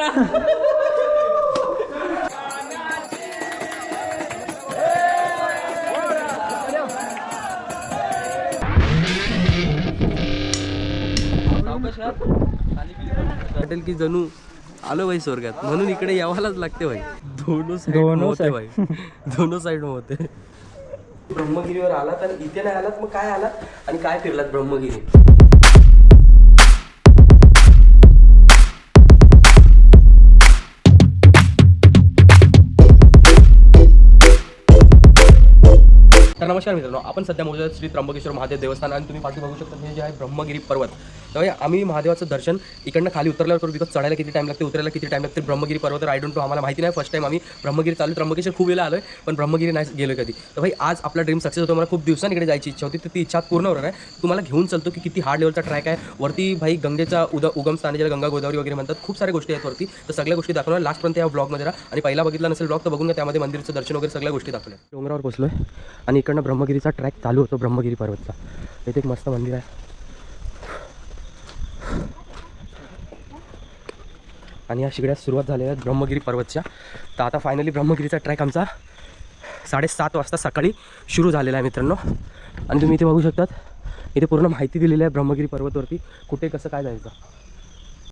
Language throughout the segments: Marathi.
ना वाटेल की जणू आलो भाई स्वर्गात. म्हणून इकडे यावालाच लागते भाई. दोनो साइड दोनो होते. भाई. दोनो साइड होते. ब्रह्मगिरीवर आलात आणि इथे नाही आलात मग काय आलात आणि काय फिरलात ब्रह्मगिरी? तर नमस्कार मित्रांनो आपण सध्या मोजत श्री त्र्यंबकेश्वर महादेव देवस्थान आणि तुम्ही पाठी बघू शकता हे जे आहे ब्रह्मगिरी पर्वत. तर आम्ही महादेवाचं दर्शन इकडनं खाली उतरल्यावर करू बिकॉज चढायला किती टाइम लागते उतरायला किती टाइम लागते ब्रह्मगिरी पर्वत आय डोंट नो आम्हाला माहिती नाही फर्स्ट टाइम आम्ही ब्रह्मगिरी चालू त्र्यंबकेश्वर खूप वेळा आहे पण ब्रह्मगिरी नाही गेलो कधी. तर भाई आज आपला ड्रीम सक्सेस होतो. मला खूप दिवसांनी इकडे जायची इच्छा होती तर ती इच्छा पूर्ण होणार आहे. तुम्हाला घेऊन चालतो की किती हार्ड लेवलचा ट्रॅक आहे. वरती भाई गंगेचा उद उगम स्थान ज्याला गंगा गोदावरी वगैरे म्हणतात. खूप साऱ्या गोष्टी आहेत वरती. तर सगळ्या गोष्टी दाखवणार लास्टपर्यंत या ब्लॉगमध्ये राहा. आणि पहिला बघितला नसेल ब्लॉग तर बघून त्यामध्ये मंदिरचं दर्शन वगैरे सगळ्या गोष्टी दाखवल्या. डोंगरावर बसलो आहे आणि इकडनं ब्रह्मगिरीचा ट्रॅक चालू होतो ब्रह्मगिरी पर्वतचा. इथे एक मस्त मंदिर आहे. आणि या शिगड्यात सुरुवात झालेल्या आहेत ब्रह्मगिरी पर्वतच्या. तर आता फायनली ब्रह्मगिरीचा ट्रॅक आमचा साडेसात वाजता सकाळी सुरू झालेला आहे मित्रांनो. आणि तुम्ही इथे बघू शकतात इथे पूर्ण माहिती दिलेली आहे ब्रह्मगिरी पर्वतवरती. कुठे कसं काय जायचं.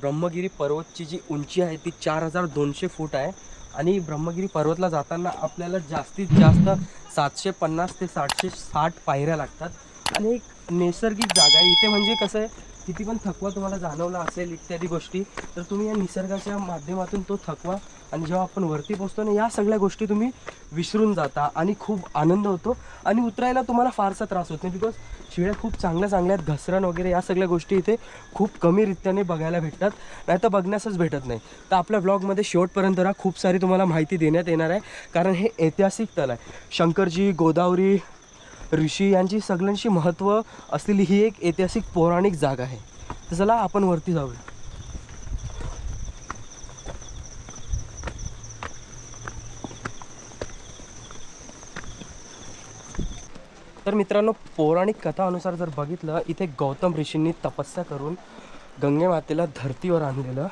ब्रह्मगिरी पर्वतची जी उंची आहे ती चार हजार दोनशे फूट आहे. आणि ब्रह्मगिरी पर्वतला जाताना आपल्याला जास्तीत जास्त सातशे पन्नास ते सातशे साठ पायऱ्या लागतात. आणि एक नैसर्गिक जागा आहे. इथे म्हणजे कसं आहे किती पण थकवा तुम्हाला जाणवला असेल इत्यादी गोष्टी तर तुम्ही या निसर्गाच्या माध्यमातून तो थकवा आणि जेव्हा आपण वरती पोहोचतो ना या सगळ्या गोष्टी तुम्ही विसरून जाता आणि खूप आनंद होतो. आणि उतरायला तुम्हाला फारसा त्रास होत नाही बिकॉज शिळ्या खूप चांगल्या चांगल्या आहेत घसरण वगैरे या सगळ्या गोष्टी इथे खूप कमी रित्याने बघायला भेटतात. नाही तर बघण्यासच भेटत नाही. तर आपल्या ब्लॉगमध्ये शेवटपर्यंत खूप सारी तुम्हाला माहिती देण्यात येणार आहे कारण हे ऐतिहासिक तल आहे. शंकरजी गोदावरी ऋषी यांची सगळ्यांशी महत्त्व असलेली ही एक ऐतिहासिक पौराणिक जागा आहे. तर चला आपण वरती जाऊया. तर मित्रांनो पौराणिक कथानुसार जर बघितलं इथे गौतम ऋषींनी तपस्या करून गंगे मातेला धरतीवर आणलेलं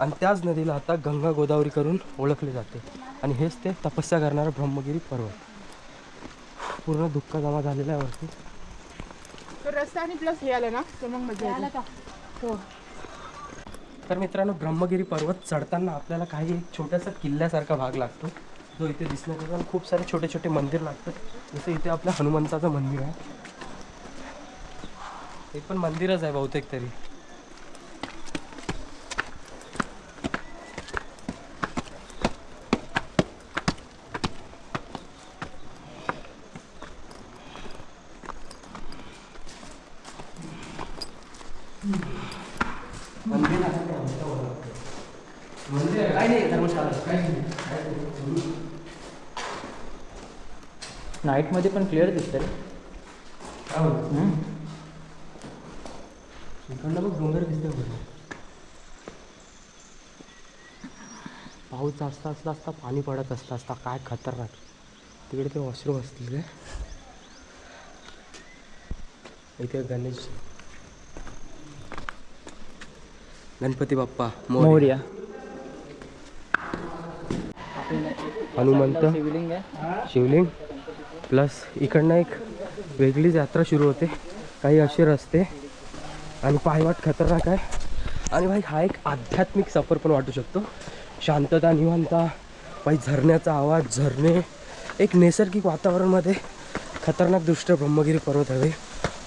आणि त्याच नदीला आता गंगा गोदावरी करून ओळखले जाते. आणि हेच ते तपस्या करणारं ब्रह्मगिरी पर्वत. पूर्ण दुःख जमा झालेला आहे वरती. तर रस्ता आणि प्लस हे आलं ना तर मग मजा येते. हो. तर मित्रांनो ब्रह्मगिरी पर्वत चढताना आपल्याला काही एक छोट्यासा किल्ल्यासारखा भाग लागतो. जो इथे दिसण्यात येतो आणि खूप सारे छोटे छोटे मंदिर लागतात. जसं इथे आपल्या हनुमंताचं मंदिर आहे. हे पण मंदिरच आहे बहुतेक तरी. मंदिर मंदिर काय नाही नाईटमध्ये पण क्लिअर दिसतं रे. काय इकडनं बघ डोंगर दिसते बघ. पाऊस असता असता असता पाणी पडत असता असता काय खतरनाक. तिकडे ते वॉशरूम असतील रे. इथे गणेश गणपती बाप्पा मोरया. हनुमंत. शिवलिंग. आहे शिवलिंग प्लस इकडनं एक वेगळीच यात्रा सुरू होते. काही असे रस्ते. आणि पायवाट खतरनाक आहे. आणि भाई हा एक आध्यात्मिक सफर पण वाटू शकतो. शांतता निवांता भाई झरण्याचा आवाज झरणे. एक नैसर्गिक वातावरणमध्ये खतरनाक दृष्ट्या ब्रह्मगिरी पर्वत भाई.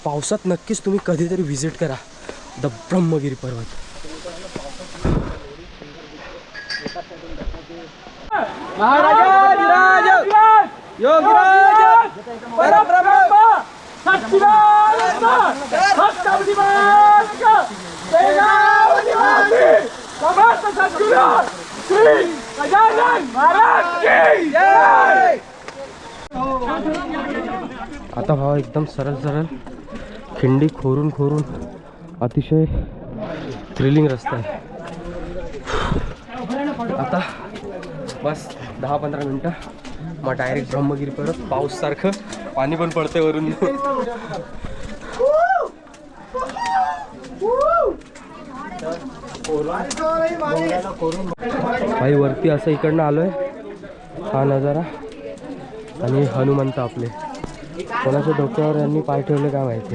पावसात नक्कीच तुम्ही कधीतरी व्हिजिट करा. द ब्रह्मगिरी पर्वत. आता भावा एकदम सरळ सरळ खिंडी खोरून खोरून अतिशय थ्रिलिंग रस्ता आहे. आता बस दहा पंधरा मिनटं. मग डायरेक्ट ब्रह्मगिरी परत पाऊससारखं पाणी पण पडतंय वरून. भाई वरती असं इकडनं आलोय. हा नजारा. आणि हनुमंत आपले. कोणाच्या डोक्यावर यांनी पाय ठेवले काय माहिती?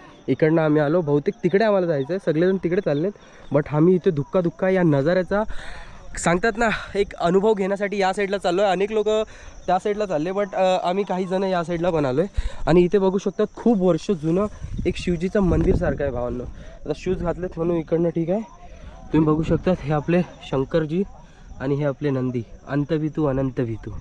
इकडनं आम्ही आलो. बहुतेक तिकडे आम्हाला जायचं आहे सगळेजण तिकडे चाललेत. बट आम्ही इथे धुक्का धुक्का या नजाऱ्याचा सांगतात ना एक अनुभव घेण्यासाठी या साईडला चाललो आहे अनेक लोक त्या साईडला चालले बट आम्ही काही जण या साईडला पण आलो आहे आणि इथे बघू शकतात खूप वर्ष जुनं एक शिवजीचं मंदिरसारखं आहे भावांनो. आता शूज घातलेत म्हणून इकडनं ठीक आहे. तुम्ही बघू शकतात हे आपले शंकरजी आणि हे आपले नंदी. अंतवितू अनंतवितू.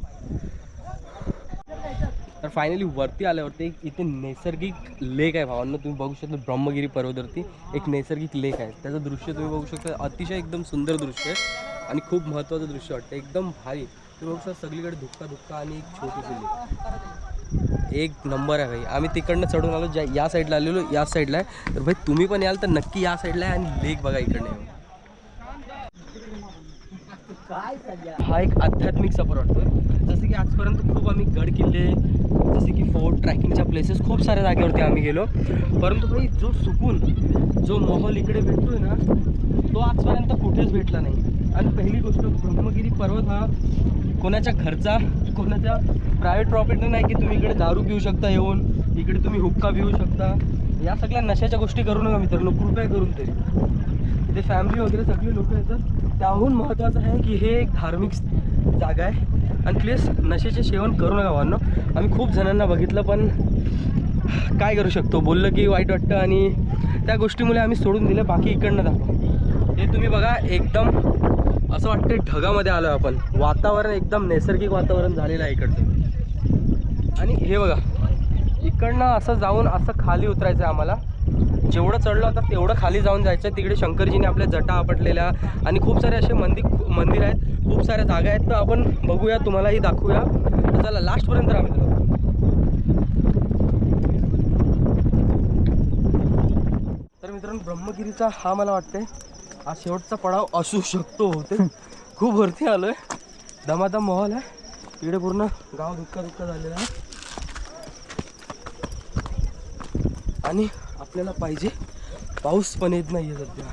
तर फायनली वरती आल्यावरती एक इथे नैसर्गिक लेक आहे भावांनो. तुम्ही बघू शकता ब्रह्मगिरी पर्वतवरती एक नैसर्गिक लेक आहे. त्याचं दृश्य तुम्ही बघू शकता. अतिशय एकदम सुंदर दृश्य आहे आणि खूप महत्त्वाचं दृश्य वाटतं. एकदम भारी. तुम्ही बघू शकता सगळीकडे धुक्का धुक्का आणि एक छोटीशी लेक एक नंबर आहे भाई. आम्ही तिकडनं चढून आलो. ज्या या साईडला आलेलो. या साईडला आहे. तर भाई तुम्ही पण याल तर नक्की या साईडला आहे आणि लेक बघा इकडनं येऊन. हा एक आध्यात्मिक सफर वाटतोय. जसं की आजपर्यंत खूप आम्ही गड किल्ले जसे की फोर्ट ट्रॅकिंगच्या प्लेसेस खूप साऱ्या जागेवरती आम्ही गेलो. परंतु भाई जो सुकून जो माहोल इकडे भेटतोय ना तो आजपर्यंत कुठेच भेटला नाही. आणि पहिली गोष्ट ब्रह्मगिरी पर्वत हा कोणाच्या घरचा कोणाच्या प्रायव्हेट प्रॉपर्टी नाही की तुम्ही इकडे दारू पिऊ शकता येऊन इकडे तुम्ही हुक्का पिऊ शकता. या सगळ्या नशाच्या गोष्टी करू नका मित्रांनो कृपया करून तरी. इथे फॅमिली वगैरे सगळी लोक येतात त्याहून महत्त्वाचं आहे की हे एक धार्मिक जागा आहे. आणि प्लीज नशेचे सेवन करू नका भावांनो. आम्ही खूप जणांना बघितलं पण काय करू शकतो? बोललं की वाईट वाटतं आणि त्या गोष्टीमुळे आम्ही सोडून दिलं बाकी इकडनं दाखव. हे तुम्ही बघा एकदम असं वाटतं ढगामध्ये आलो आपण. वातावरण एकदम नैसर्गिक वातावरण झालेलं आहे इकडचं. आणि हे बघा इकडनं असं जाऊन असं खाली उतरायचं आहे आम्हाला. जेवढं चढलं होतं तेवढं खाली जाऊन जायचं आहे तिकडे शंकरजीने आपल्या जटा आपटलेल्या आणि खूप सारे असे मंदिर मंदिर आहेत. खूप साऱ्या जागा आहेत. तर आपण बघूया तुम्हालाही दाखवूया. तर चला लास्टपर्यंत आम्ही मित्रांनो. तर मित्रांनो ब्रह्मगिरीचा हा मला वाटते हा शेवटचा पडाव असू शकतो होते खूप वरती आलोय. दमादम माहोल आहे. इकडे पूर्ण गाव धुक्का धुक्का झालेला आहे. आणि आपल्याला पाहिजे पाऊस पण येत नाही आहे सध्या.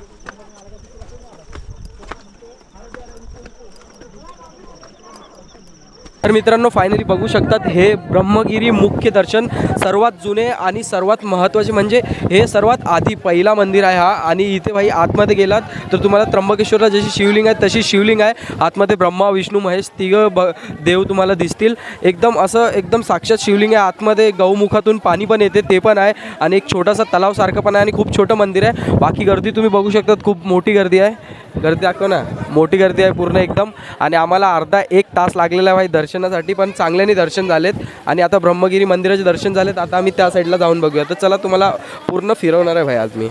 तर मित्रांनो फायनली बघू शकतात हे ब्रह्मगिरी मुख्य दर्शन सर्वात जुने आणि सर्वात महत्त्वाचे म्हणजे हे सर्वात आधी पहिला मंदिर आहे हा. आणि इथे भाई आतमध्ये गेलात तर तुम्हाला त्र्यंबकेश्वरला जशी शिवलिंग आहे तशी शिवलिंग आहे. आतमध्ये ब्रह्मा विष्णू महेश तिघं ब देव तुम्हाला दिसतील. एकदम असं एकदम साक्षात शिवलिंग आहे. आतमध्ये गौमुखातून पाणी पण येते ते पण आहे. आणि एक छोटासा तलावसारखं पण आहे आणि खूप छोटं मंदिर आहे. बाकी गर्दी तुम्ही बघू शकतात खूप मोठी गर्दी आहे. गर्दी दाखव ना. मोठी गर्दी आहे पूर्ण एकदम. आणि आम्हाला अर्धा एक तास लागलेला आहे भाई दर्शनासाठी पण चांगल्याने दर्शन झालेत. आणि आता ब्रह्मगिरी मंदिराचे दर्शन झालेत. आता आम्ही त्या साईडला जाऊन बघूया. तर चला तुम्हाला पूर्ण फिरवणार आहे भाई आज मी.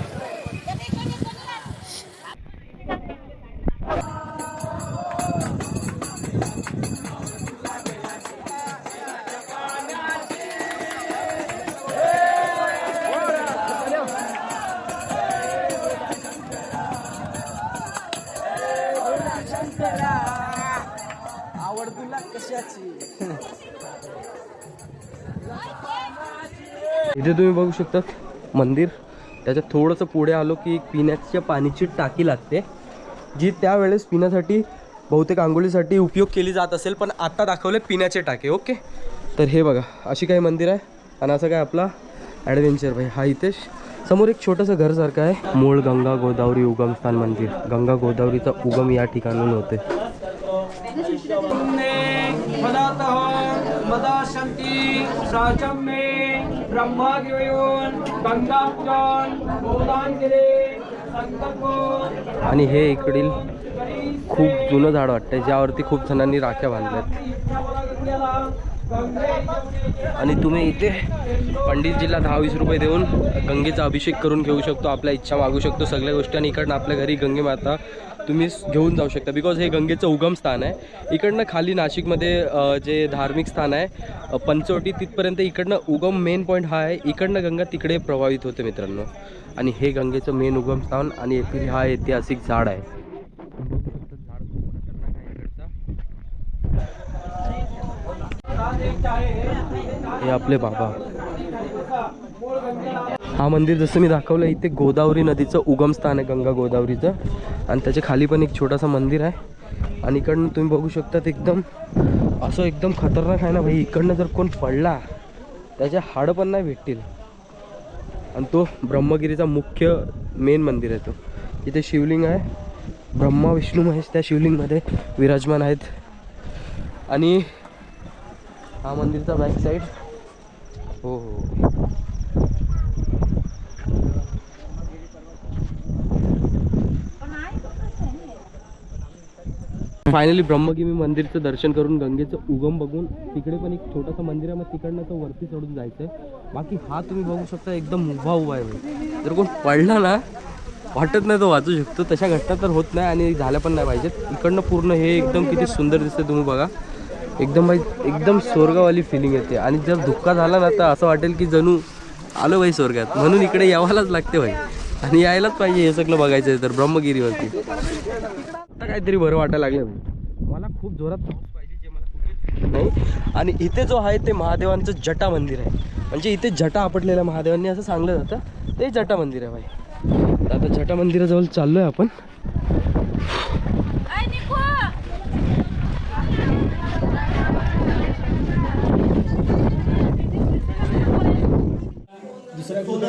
इथे तुम्ही बघू शकतात मंदिर. त्याच्या थोडंसं पुढे आलो की एक पिण्याच्या पाण्याची टाकी लागते जी त्यावेळेस पिण्यासाठी बहुतेक आंघोळीसाठी उपयोग केली जात असेल पण आत्ता दाखवले पिण्याचे टाके ओके? तर हे बघा अशी काही मंदिर आहे. आणि असं काय आपला ॲडव्हेंचर भाई. हा इथे समोर एक छोटंसं घरसारखं आहे. मूळ गंगा गोदावरी उगमस्थान मंदिर. गंगा गोदावरीचा उगम या ठिकाणून होते. आणि हे इकडील खूप जुनं झाड वाटतंय. ज्यावरती खूप जणांनी राख्या बांधल्यात. आणि तुम्ही इथे पंडितजीला दहा वीस रुपये देऊन गंगेचा अभिषेक करून घेऊ शकतो आपल्या इच्छा मागू शकतो सगळ्या गोष्टी. आणि इकडनं आपल्या घरी गंगे माता तुम्ही घेऊन जाऊ शकता. बिकॉज हे गंगेचं उगम स्थान आहे. इकडनं खाली नाशिकमध्ये जे धार्मिक स्थान आहे पंचवटी तिथपर्यंत इकडनं उगम मेन पॉईंट हा आहे. इकडनं गंगा तिकडे प्रभावित होते मित्रांनो. आणि हे गंगेचं मेन उगम स्थान आणि हा ऐतिहासिक झाड आहे. हे आपले बाबा. हा मंदिर जसं मी दाखवलं इथे गोदावरी नदीचं उगम स्थान आहे गंगा गोदावरीचं. आणि त्याच्याखाली पण एक छोटासा मंदिर आहे. आणि इकडनं तुम्ही बघू शकतात एकदम असं एकदम खतरनाक आहे ना भाई. इकडनं जर कोण पडला त्याचे हाडं पण नाही भेटतील. आणि तो ब्रह्मगिरीचा मुख्य मेन मंदिर आहे तो. इथे शिवलिंग आहे. ब्रह्मा विष्णू महेश त्या शिवलिंगमध्ये विराजमान आहेत. आणि हा मंदिरचा बॅक साईड हो हो. फायनली ब्रह्मगिरी मंदिरचं दर्शन करून गंगेचं उगम बघून तिकडे पण एक छोटंसं मंदिर आहे मग तिकडनं तर वरती चढून जायचं आहे बाकी हा तुम्ही बघू शकता एकदम उभा उभा आहे जर कोण पडला ना वाटत नाही तो वाचू शकतो. तशा घटना तर होत नाही आणि झाल्या पण नाही पाहिजेत. इकडनं पूर्ण हे एकदम किती सुंदर दिसतं तुम्ही बघा. एकदम भाई एकदम स्वर्गवाली फिलिंग येते. आणि जर धुक्का झाला ना तर असं वाटेल की जणू आलो भाई स्वर्गात. म्हणून इकडे यावालाच लागते भाई. आणि यायलाच पाहिजे हे सगळं बघायचं आहे तर ब्रह्मगिरीवरती. आता काहीतरी बरं वाटायला लागलं. मला खूप जोरात पाऊस पाहिजे जे मला नाही आणि इथे जो आहे ते महादेवांचं जटा मंदिर आहे. म्हणजे इथे जटा आपटलेल्या महादेवांनी असं सांगलं जातं ते जटा मंदिर आहे भाई. आता जटा मंदिराजवळ चाललोय आपण दुसऱ्या कोणा टेकल ते खड्डा पडला दोन मिनिटं टेकून दोन मिनिटं टेकून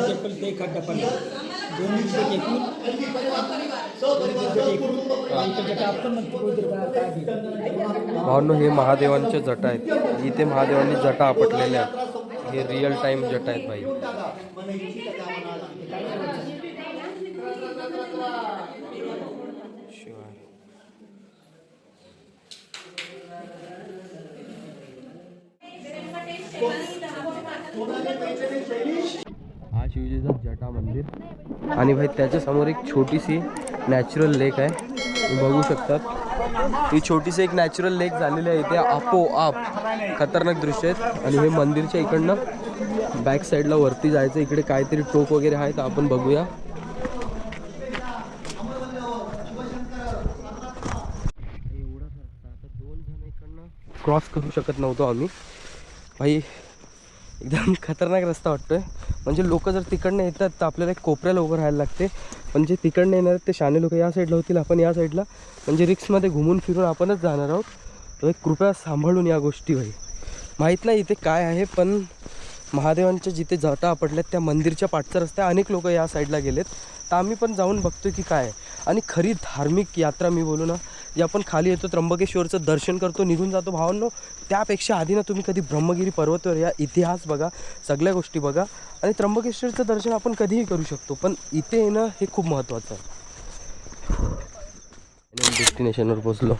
इकडे जटा आपण म्हणतो पडला काय- काय घेतो. भावनो हे महादेवांचे जटा आहेत. इथे महादेवांनी जटा आपटलेल्या आहेत. हे रिअल टाइम जटा आहेत भाई. शिवजीचं जटा मंदिर. आणि भाई त्याच्यासमोर एक छोटीशी नॅचरल लेक आहे. बघू शकतात. ही छोटीशी एक नॅचरल लेक झालेली आहे. इथे आपोआप खतरनाक दृश्य आहेत. आणि हे मंदिरच्या इकडनं बॅक साईडला वरती जायचं. इकडे काहीतरी टोक वगैरे आहे तर आपण बघूया क्रॉस करू शकत नव्हतो आम्ही. भाई एकदम खतरनाक रस्ता वाटतोय. म्हणजे लोक जर तिकडनं येतात तर आपल्याला एक कोपऱ्याला उभं राहायला लागते. पण जे तिकडनं येणार ते शाने लोक. या साईडला होतील आपण या साईडला म्हणजे रिक्समध्ये घुमून फिरून आपणच जाणार आहोत. तर एक कृपया सांभाळून या गोष्टी भाई. माहीत नाही इथे काय आहे पण महादेवांच्या जिथे जटा आपटल्यात त्या मंदिरच्या पाठचा रस्ता अनेक लोक या साईडला गेलेत. तर आम्ही पण जाऊन बघतो की काय आहे. आणि खरी धार्मिक यात्रा मी बोलू ना जे आपण खाली येतो त्र्यंबकेश्वरचं दर्शन करतो निघून जातो. भावांनो त्यापेक्षा आधी ना तुम्ही कधी ब्रह्मगिरी पर्वतवर या इतिहास बघा सगळ्या गोष्टी बघा आणि त्र्यंबकेश्वरचं दर्शन आपण कधीही करू शकतो पण इथे येणं हे खूप महत्त्वाचं आहे. डेस्टिनेशनवर पोचलो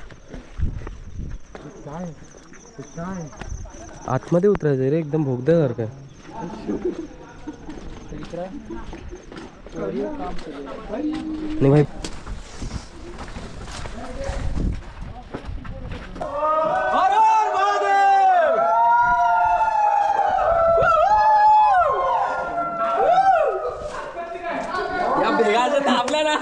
आतमध्ये उतरायचं रे एकदम भोगद्यासारखं आहे. नाही भाई हर हर महादेव या भेगाचं थांबला ना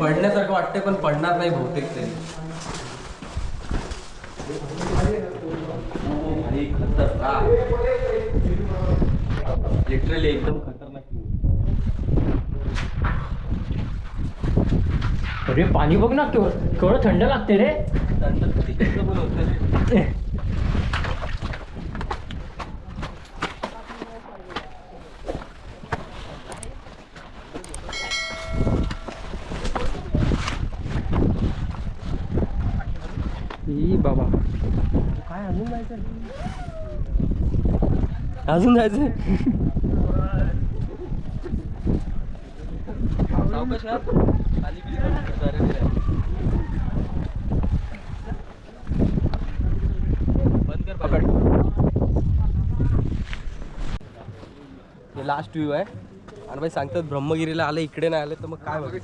पडण्यासारखं वाटतंय पण पडणार नाही बहुतेक ते लिटरली एकदम खतरनाक अरे पाणी बघ ना केवढं केवढं थंड लागते रे. बाबा. काय अजून जायचं अजून जायचं हे लास्ट व्ह्यू आहे. आणि भाई सांगतात ब्रह्मगिरीला आलं इकडे नाही आले तर मग काय बघा?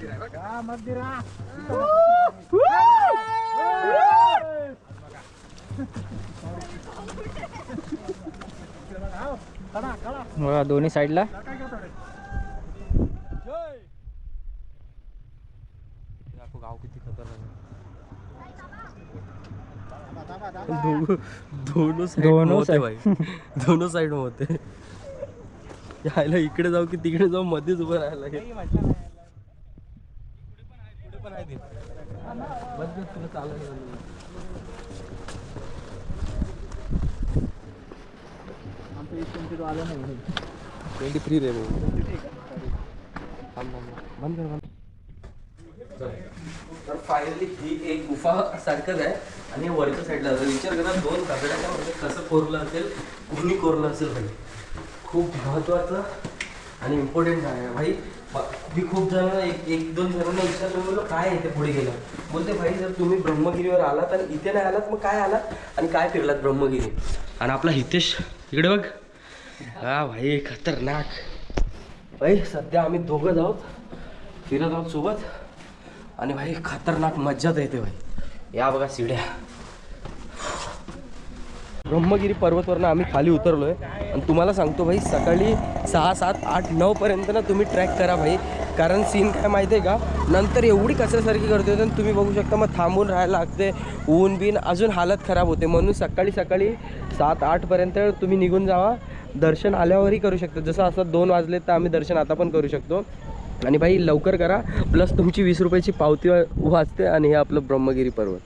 दोन्ही साईडला गाव किती खतरनाक दोनों साइड दोनों होते. भाई. दोनों साइड होते. यायला इकडे जाऊ की तिकडे जाऊ मध्येच उभं राहायला लागेल. पण आहे ते. लागलं. ट्वेंटी फ्री रे भाऊ. बंद कर बंद तर फायनली ही एक गुफा सारखंच आहे. आणि वरच्या साईडला जर विचार करा दोन कपड्याच्या म्हणजे कसं कोरलं असेल कुणी कोरलं असेल भाई? खूप महत्त्वाचं आणि इम्पॉर्टंट आहे. भाई मी खूप जणांना एक एक दोन जणांना विचारलं बोललो काय आहे ते पुढे गेलं? बोलते भाई जर तुम्ही ब्रह्मगिरीवर आलात आणि इथे नाही आलात मग काय आलात आणि काय फिरलात ब्रह्मगिरी? आणि आपला हितेश इकडे बघ. हा भाई खतरनाक. भाई सध्या आम्ही दोघं आहोत फिरत आहोत सोबत. आणि भाई खतरनाक मज्जाच येते भाई. या बघा शिड्या. ब्रह्मगिरी पर्वतवरनं आम्ही खाली उतरलो आहे आणि तुम्हाला सांगतो भाई सकाळी सहा सात आठ नऊपर्यंत ना तुम्ही ट्रॅक करा भाई. कारण सीन काय माहिती आहे का? नंतर एवढी कचऱ्यासारखी करते होते आणि तुम्ही बघू शकता मग थांबून राहायला लागते. ऊन बिन अजून हालत खराब होते. म्हणून सकाळी सकाळी सात आठपर्यंत तुम्ही निघून जावा. दर्शन आल्यावरही करू शकता. जसं असं दोन वाजले तर आम्ही दर्शन आता पण करू शकतो. आणि भाई लवकर करा. प्लस तुमची वीस रुपयाची पावती वाचते आणि हे आपलं ब्रह्मगिरी पर्वत.